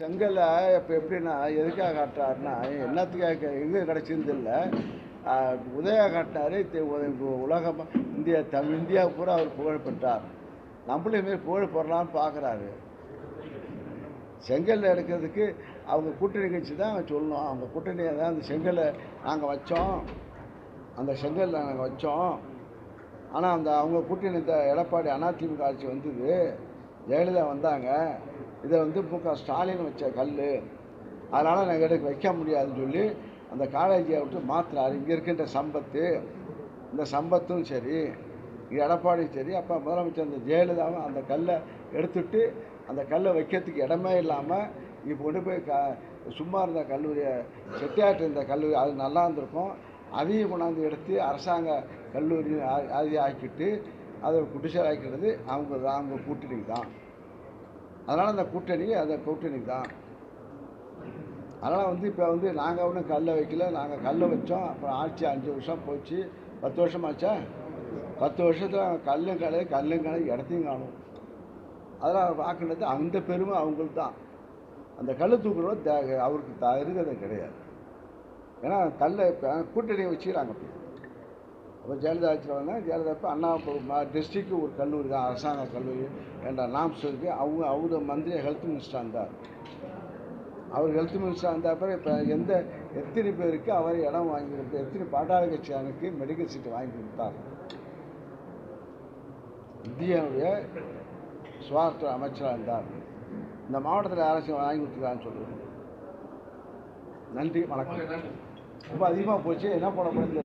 செங்கலை இப்போ எப்படின்னா எதுக்காக காட்டுறாருன்னா என்னத்துக்காக எங்கே கிடச்சிருந்து இல்லை உதயா காட்டினாரு உலகம் இந்தியா தமிழ் இந்தியா பூரா அவர் புகழ் பெற்றார். நம்மளும் புகழ் பெறலாம்னு பார்க்குறாரு செங்கல் எடுக்கிறதுக்கு அவங்க கூட்டணி கட்சி தான் சொல்லணும். அவங்க கூட்டணியை தான் அந்த செங்கலை நாங்கள் வச்சோம். அந்த செங்கல் நாங்கள் வச்சோம். ஆனால் அந்த அவங்க கூட்டணி இந்த எடப்பாடி அதிமுக ஆட்சி வந்தது. ஜெயலலிதா வந்தாங்க. இதை வந்து மு க. ஸ்டாலின் வச்ச கல் அதனால் நாங்கள் எடுக்க வைக்க முடியாதுன்னு சொல்லி அந்த காலேஜை விட்டு மாற்றுறாரு இங்கே இருக்கின்ற சம்பத்து. இந்த சம்பத்தும் சரி எடப்பாடியும் சரி அப்போ முதலமைச்சர் அந்த ஜெயலலிதாவும் அந்த கல்லை எடுத்துட்டு அந்த கல்லை வைக்கிறதுக்கு இடமே இல்லாமல் இப்போ கொண்டு போய் க சும்மா இருந்த கல்லூரியை செட்டியாட்டு இருந்த கல்லூரி அது நல்லா இருந்திருக்கும். அதையும் கொண்டாந்து எடுத்து அரசாங்க கல்லூரி அதை ஆக்கிட்டு அதை குடிசை ஆக்கிறது அவங்க அவங்க கூட்டணிக்கு தான். அதனால் அந்த கூட்டணி அந்த கூட்டணி தான். அதனால் வந்து இப்போ வந்து நாங்கள் ஒன்றும் கல்லை வைக்கல. நாங்கள் கல்லை வச்சோம். அப்புறம் ஆட்சி அஞ்சு வருஷம் போச்சு. பத்து வருஷம் ஆச்சா? பத்து வருஷத்தில் கல்லும் கடை கல்லும் கடை இடத்தையும் காணும். அதெல்லாம் பார்க்குறது அந்த பெருமை அவங்களுக்கு தான் அந்த கல் தூக்குறவங்க தே அவருக்கு த இருக்கிறது கிடையாது. ஏன்னா கல்லை இப்போ கூட்டணியை வச்சுக்கிறாங்க அப்போ ஜெயலலிதா ஆட்சியில் வந்தால் ஜெயலலிதா இப்போ அண்ணா டிஸ்ட்ரிக்ட் ஒரு கல்லூரி தான் அரசாங்க கல்லூரி. என்ற நாம்ஸ் இருக்குது அவங்க அவர் மந்திரி ஹெல்த் மினிஸ்டராக இருந்தார். அவர் ஹெல்த் மினிஸ்டராக இருந்த அப்புறம் இப்போ எந்த எத்தனை பேருக்கு அவர் இடம் வாங்கி கொடுத்து எத்தனை பாட்டாளி கட்சியானுக்கு மெடிக்கல் சீட்டு வாங்கி கொடுத்தார்? இந்தியாவுடைய சுகாதார அமைச்சராக இருந்தார். இந்த மாவட்டத்தில் யாராச்சும் வாங்கி கொடுத்துருக்கான்னு சொல்லுங்கள் நன்றி வணக்கம். ரொம்ப அதிகமாக போச்சு என்ன பண்ண போகிறது